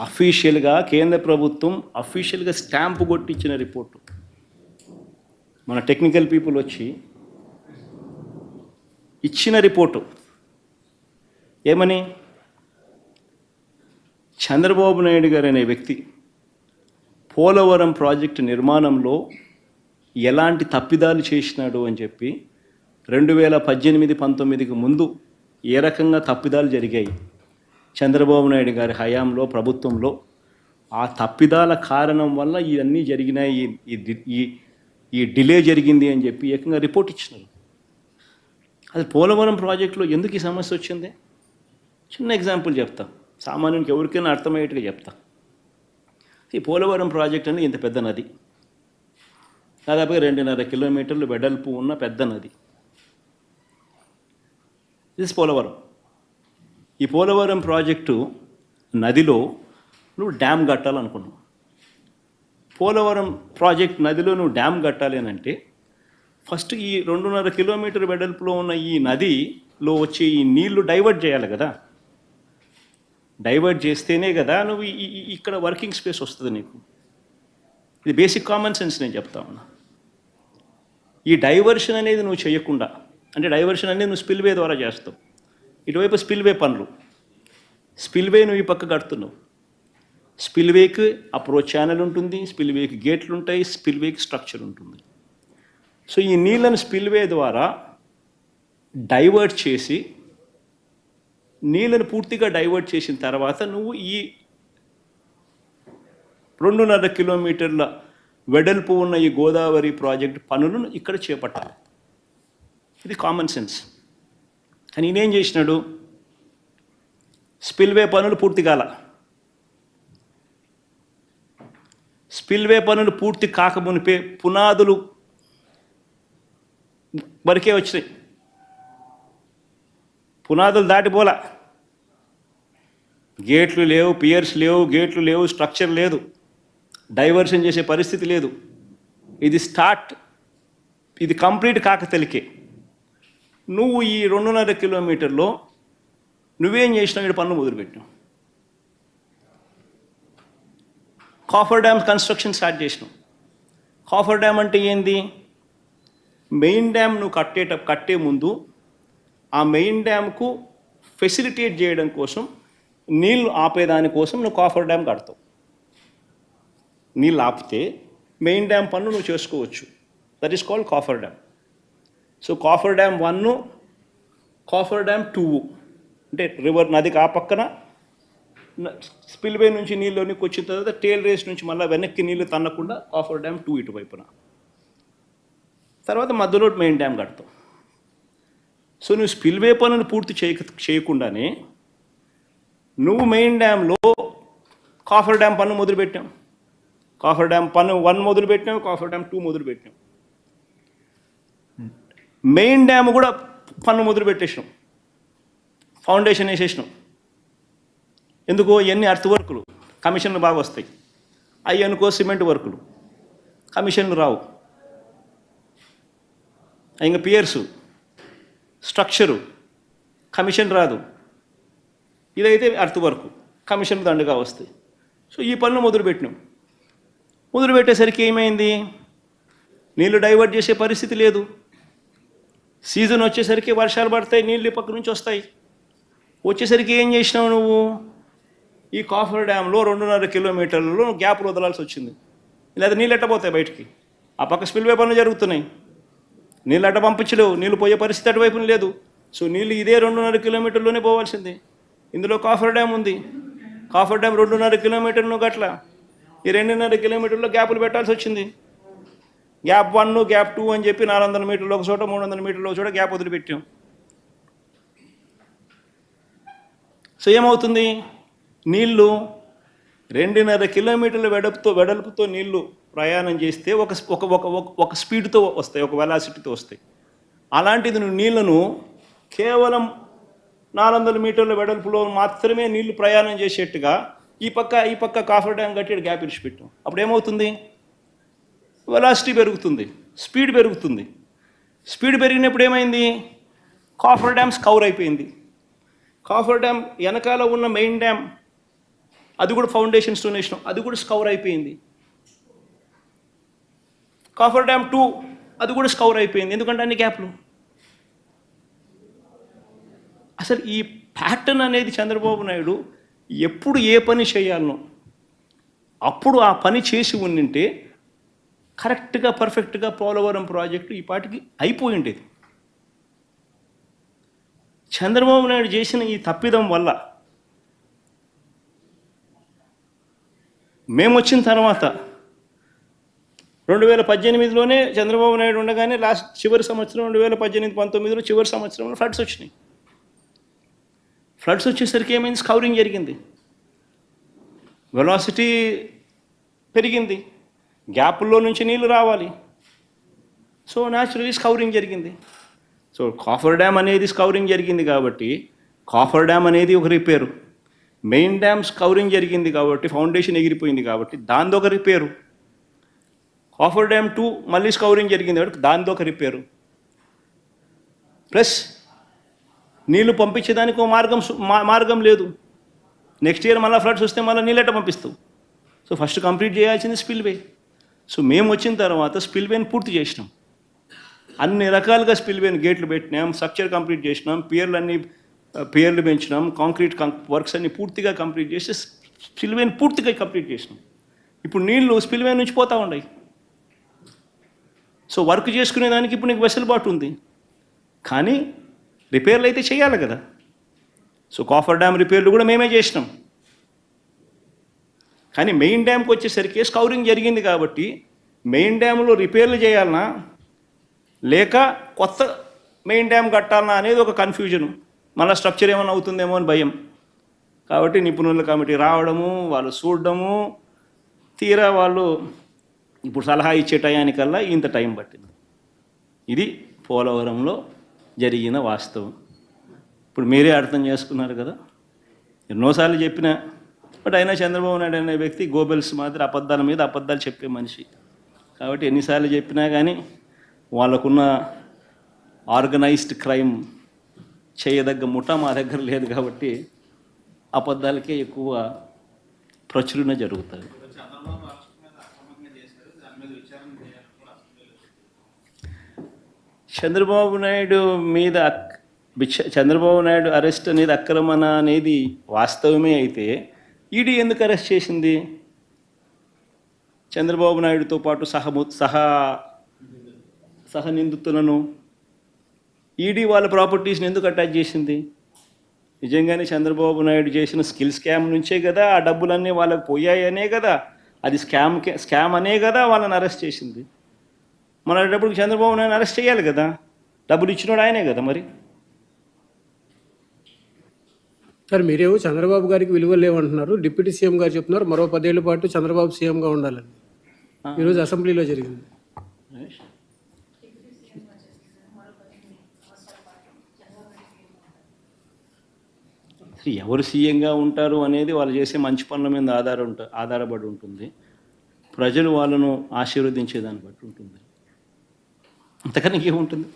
అఫీషియల్గా కేంద్ర ప్రభుత్వం అఫీషియల్గా స్టాంపు కొట్టించిన రిపోర్టు. మన టెక్నికల్ పీపుల్ వచ్చి ఇచ్చిన రిపోర్టు. ఏమని? చంద్రబాబు నాయుడు గారు అనే వ్యక్తి పోలవరం ప్రాజెక్టు నిర్మాణంలో ఎలాంటి తప్పిదాలు చేసినాడు అని చెప్పి రెండు వేల పద్దెనిమిది పంతొమ్మిదికి ముందు ఏ రకంగా తప్పిదాలు జరిగాయి? చంద్రబాబు నాయుడు గారి హయాంలో ప్రభుత్వంలో ఆ తప్పిదాల కారణం వల్ల ఇవన్నీ జరిగినాయి. ఈ- ఈ ఈ డిలే జరిగింది అని చెప్పి ఏకంగా రిపోర్ట్ ఇచ్చినారు. అది పోలవరం ప్రాజెక్టులో ఎందుకు ఈ సమస్య వచ్చింది? చిన్న ఎగ్జాంపుల్ చెప్తా. సామాన్యునికి ఎవరికైనా అర్థమయ్యేట్టుగా చెప్తా. ఈ పోలవరం ప్రాజెక్ట్ అనేది ఇంత పెద్ద నది. దాదాపుగా రెండున్నర కిలోమీటర్లు వెడల్పు ఉన్న పెద్ద నది. ఇది పోలవరం. ఈ పోలవరం ప్రాజెక్టు నదిలో నువ్వు డ్యామ్ కట్టాలనుకున్నావు. పోలవరం ప్రాజెక్ట్ నదిలో నువ్వు డ్యామ్ కట్టాలి అని అంటే ఫస్ట్ ఈ రెండున్నర కిలోమీటర్ వెడల్పులో ఉన్న ఈ నదిలో వచ్చే ఈ నీళ్ళు డైవర్ట్ చేయాలి కదా. డైవర్ట్ చేస్తేనే కదా నువ్వు ఈ- ఇక్కడ వర్కింగ్ స్పేస్ వస్తుంది నీకు. ఇది బేసిక్ కామన్ సెన్స్ నేను చెప్తా ఉన్నా. ఈ డైవర్షన్ అనేది నువ్వు చేయకుండా అంటే డైవర్షన్ అనేది నువ్వు స్పిల్వే ద్వారా చేస్తావు. ఇటువైపు స్పిల్వే పనులు. స్పిల్వే నువ్వు ఈ పక్క కడుతున్నావు. స్పిల్వేకి అప్రోచ్ ఛానల్ ఉంటుంది స్పిల్వేకి గేట్లు ఉంటాయి స్పిల్వేకి స్ట్రక్చర్ ఉంటుంది. సో ఈ నీళ్ళను స్పిల్వే ద్వారా డైవర్ట్ చేసి నీళ్ళను పూర్తిగా డైవర్ట్ చేసిన తర్వాత నువ్వు ఈ రెండున్నర కిలోమీటర్ల వెడల్పు ఉన్న ఈ గోదావరి ప్రాజెక్ట్ పనులను ఇక్కడ చేపట్టాలి. ఇది కామన్ సెన్స్ కానీ ఈయనేం చేసినాడు? స్పిల్వే పనులు పూర్తి కాల. స్పిల్వే పనులు పూర్తి కాకమునిపే పునాదులు వరకే వచ్చినాయి. పునాదులు దాటిపోలా గేట్లు లేవు పియర్స్ లేవు గేట్లు లేవు స్ట్రక్చర్ లేదు. డైవర్షన్ చేసే పరిస్థితి లేదు. ఇది స్టార్ట్ ఇది కంప్లీట్ కాక తెలికే నువ్వు ఈ రెండున్నర కిలోమీటర్లో నువ్వేం చేసినావు? ఇక్కడ పన్ను మొదలుపెట్టావు కాఫర్ డ్యామ్ కన్స్ట్రక్షన్ స్టార్ట్ చేసినావు. కాఫర్ డ్యామ్ అంటే ఏంది? మెయిన్ డ్యామ్ నువ్వు కట్టేట కట్టే ముందు ఆ మెయిన్ డ్యామ్కు ఫెసిలిటేట్ చేయడం కోసం నీళ్ళు ఆపేదాని కోసం నువ్వు కాఫర్ డ్యామ్ కడతావు. నీళ్ళు ఆపితే మెయిన్ డ్యామ్ పన్ను నువ్వు చేసుకోవచ్చు. That is called coffer dam so coffer dam one coffer dam two అంటే రివర్ నదికి ఆ పక్కన స్పిల్వే నుంచి నీళ్ళలోనికి వచ్చిన తర్వాత టేల్ రేస్ నుంచి మళ్ళీ వెనక్కి నీళ్ళు తన్నకుండా కాఫర్ డ్యామ్ టూ ఇటువైపున. తర్వాత మధ్యలో మెయిన్ డ్యామ్ కడతాం. సో నువ్వు స్పిల్వే పనులు పూర్తి చేయక చేయకుండానే నువ్వు మెయిన్ డ్యామ్లో కాఫర్ డ్యామ్ పన్ను మొదలుపెట్టాం. కాఫర్ డ్యామ్ పన్ను వన్ మొదలుపెట్టాం కాఫర్ డ్యామ్ టూ మొదలు పెట్టాం మెయిన్ డ్యామ్ కూడా పన్ను మొదలు పెట్టేసినాం. ఫౌండేషన్ వేసేసినాం. ఎందుకో ఎన్ని అర్త్ వర్కులు. కమిషన్లు బాగా వస్తాయి. అవి అనుకో సిమెంట్ వర్కులు. కమిషన్లు రావు. ఇంకా పియర్సు స్ట్రక్చరు కమిషన్ రాదు. ఇదైతే అర్త్ వర్క్. కమిషన్ దండుగా వస్తాయి. సో ఈ పనులు మొదలు పెట్టినాం. మొదలు పెట్టేసరికి ఏమైంది? నీళ్ళు డైవర్ట్ చేసే పరిస్థితి లేదు. సీజన్ వచ్చేసరికి వర్షాలు పడతాయి నీళ్ళు పక్క నుంచి వస్తాయి. వచ్చేసరికి ఏం చేసినావు నువ్వు? ఈ కాఫర్ డ్యాంలో రెండున్నర కిలోమీటర్లలో గ్యాప్ వదలాల్సి వచ్చింది. లేదా నీళ్ళు ఎట్టబోతాయి బయటికి? ఆ పక్క స్పిల్వే పనులు జరుగుతున్నాయి. నీళ్ళు అట్ట పంపించలేవు నీళ్ళు పోయే పరిస్థితి అటువైపున లేదు. సో నీళ్ళు ఇదే రెండున్నర కిలోమీటర్లోనే పోవాల్సింది. ఇందులో కాఫర్ డ్యామ్ ఉంది. కాఫర్ డ్యామ్ రెండున్నర కిలోమీటర్లు గట్ల. ఈ రెండున్నర కిలోమీటర్లో గ్యాపులు పెట్టాల్సి వచ్చింది. గ్యాప్ వన్ గ్యాప్ టూ అని చెప్పి నాలుగు వందల మీటర్లు ఒక చోట మూడు వందల మీటర్లు ఒక చోట గ్యాప్ వదిలిపెట్టాం. సో ఏమవుతుంది? నీళ్ళు రెండున్నర కిలోమీటర్ల వెడపుతో వెడల్పుతో నీళ్ళు ప్రయాణం చేస్తే ఒక ఒక ఒక ఒక- ఒక స్పీడ్తో వస్తాయి ఒక వెలాసిటీతో వస్తాయి. అలాంటిది నువ్వు నీళ్ళను కేవలం నాలుగు వందల మీటర్ల వెడల్పులో మాత్రమే నీళ్ళు ప్రయాణం చేసేట్టుగా ఈ పక్క ఈ పక్క కాఫర్ డ్యామ్ కట్టి గ్యాప్ ఇచ్చిపెట్టాం అప్పుడు ఏమవుతుంది వెలాసిటీ పెరుగుతుంది స్పీడ్ పెరుగుతుంది. స్పీడ్ పెరిగినప్పుడు ఏమైంది? కాఫర్ డ్యామ్స్ కవర్ అయిపోయింది. కాఫర్ డ్యామ్ వెనకాల ఉన్న మెయిన్ డ్యామ్ అది కూడా ఫౌండేషన్ స్టోన్ అది కూడా స్కవర్ అయిపోయింది. కాఫర్ డ్యామ్ టూ అది కూడా స్కవర్ అయిపోయింది. ఎందుకంటే అన్ని గ్యాప్లు అసలు ఈ ప్యాటర్న్ అనేది చంద్రబాబు నాయుడు ఎప్పుడు ఏ పని చేయాలనో అప్పుడు ఆ పని చేసి ఉండింటే కరెక్ట్గా పర్ఫెక్ట్గా పోలవరం ప్రాజెక్టు ఈ పాటికి అయిపోయి ఉండేది చంద్రబాబు నాయుడు చేసిన ఈ తప్పిదం వల్ల మేము వచ్చిన తర్వాత రెండు వేల పద్దెనిమిదిలోనే చంద్రబాబు నాయుడు ఉండగానే లాస్ట్ చివరి సంవత్సరం రెండు వేల పద్దెనిమిది పంతొమ్మిదిలో చివరి సంవత్సరంలో ఫ్లడ్స్ వచ్చినాయి. ఫ్లడ్స్ వచ్చేసరికి ఏమైంది? స్కౌరింగ్ జరిగింది. వెలాసిటీ పెరిగింది. గ్యాపుల్లో నుంచి నీళ్ళు రావాలి. సో న్యాచురలీ స్కౌరింగ్ జరిగింది. సో కాఫర్ డ్యామ్ అనేది స్కౌరింగ్ జరిగింది కాబట్టి కాఫర్ డ్యామ్ అనేది ఒక రిపేరు మెయిన్ డ్యామ్ స్కౌరింగ్ జరిగింది కాబట్టి ఫౌండేషన్ ఎగిరిపోయింది కాబట్టి దాంతో ఒక రిపేరు కాఫర్ డ్యామ్ టూ మళ్ళీ స్కౌరింగ్ జరిగింది కాబట్టి దాంతో ఒక రిపేరు ప్లస్ నీళ్ళు పంపించేదానికి ఒక మార్గం మార్గం లేదు. నెక్స్ట్ ఇయర్ మళ్ళీ ఫ్లడ్స్ వస్తే మళ్ళీ నీళ్ళట పంపిస్తావు? సో ఫస్ట్ కంప్లీట్ చేయాల్సింది స్పిల్వే సో మేము వచ్చిన తర్వాత స్పిల్వేని పూర్తి చేసినాం. అన్ని రకాలుగా స్పిల్వేని గేట్లు పెట్టినాం స్ట్రక్చర్ కంప్లీట్ చేసినాం పియర్లు అన్ని పియర్లు పెంచినాం కాంక్రీట్ వర్క్స్ అన్ని పూర్తిగా కంప్లీట్ చేసి స్పిల్వేని పూర్తిగా కంప్లీట్ చేసినాం. ఇప్పుడు నీళ్ళు స్పిల్వే నుంచి పోతూ ఉన్నాయి. సో వర్క్ చేసుకునే దానికి ఇప్పుడు నీకు వెసులుబాటు ఉంది. కానీ రిపేర్లు అయితే చేయాలి కదా. సో కాఫర్ డ్యామ్ రిపేర్లు కూడా మేమే చేసినాం. కానీ మెయిన్ డ్యామ్కి వచ్చేసరికి స్కౌరింగ్ జరిగింది కాబట్టి మెయిన్ డ్యామ్లో రిపేర్లు చేయాలన్నా లేక కొత్త మెయిన్ డ్యామ్ కట్టాలన్నా అనేది ఒక కన్ఫ్యూజన్. మళ్ళీ స్ట్రక్చర్ ఏమైనా అవుతుందేమో అని భయం. కాబట్టి నిపుణుల కమిటీ రావడము వాళ్ళు చూడడము తీరా వాళ్ళు ఇప్పుడు సలహా ఇచ్చే టయానికల్లా ఇంత టైం పట్టింది. ఇది పోలవరంలో జరిగిన వాస్తవం. ఇప్పుడు మీరే అర్థం చేసుకున్నారు కదా. ఎన్నోసార్లు చెప్పిన బట్ అయినా చంద్రబాబు నాయుడు అనే వ్యక్తి గోబెల్స్ మాదిరి అబద్ధాల మీద అబద్ధాలు చెప్పే మనిషి. కాబట్టి ఎన్నిసార్లు చెప్పినా కానీ వాళ్ళకున్న ఆర్గనైజ్డ్ క్రైమ్ చేయదగ్గ ముఠా మా దగ్గర లేదు కాబట్టి అబద్ధాలకే ఎక్కువ ప్రచురణ జరుగుతుంది. చంద్రబాబు నాయుడు మీద బిచ్చ- చంద్రబాబు నాయుడు అరెస్ట్ అనేది అక్రమణ అనేది వాస్తవమే అయితే ఈడీ ఎందుకు అరెస్ట్ చేసింది? చంద్రబాబు నాయుడుతో పాటు సహము సహా సహ నిందితులను ఈడీ వాళ్ళ ప్రాపర్టీస్ని ఎందుకు అటాచ్ చేసింది? నిజంగానే చంద్రబాబు నాయుడు చేసిన స్కిల్ స్కామ్ నుంచే కదా ఆ డబ్బులన్నీ వాళ్ళకి పోయాయనే కదా? అది స్కామ్ స్కామ్ అనే కదా వాళ్ళని అరెస్ట్ చేసింది. మన డబ్బులు చంద్రబాబు నాయుడు అరెస్ట్ చేయాలి కదా? డబ్బులు ఇచ్చినోడు ఆయనే కదా మరి? సార్ మీరేమో చంద్రబాబు గారికి విలువ లేవంటున్నారు. డిప్యూటీ సీఎం గారు చెప్తున్నారు మరో పదేళ్ళ పాటు చంద్రబాబు సీఎంగా ఉండాలని. ఈరోజు అసెంబ్లీలో జరిగింది. ఎవరు సీఎంగా ఉంటారు అనేది వాళ్ళు చేసే మంచి పనుల మీద ఆధార ఆధారపడి ఉంటుంది. ప్రజలు వాళ్ళను ఆశీర్వదించేదాన్ని బట్టి ఉంటుంది. అంతకన్నా ఏముంటుంది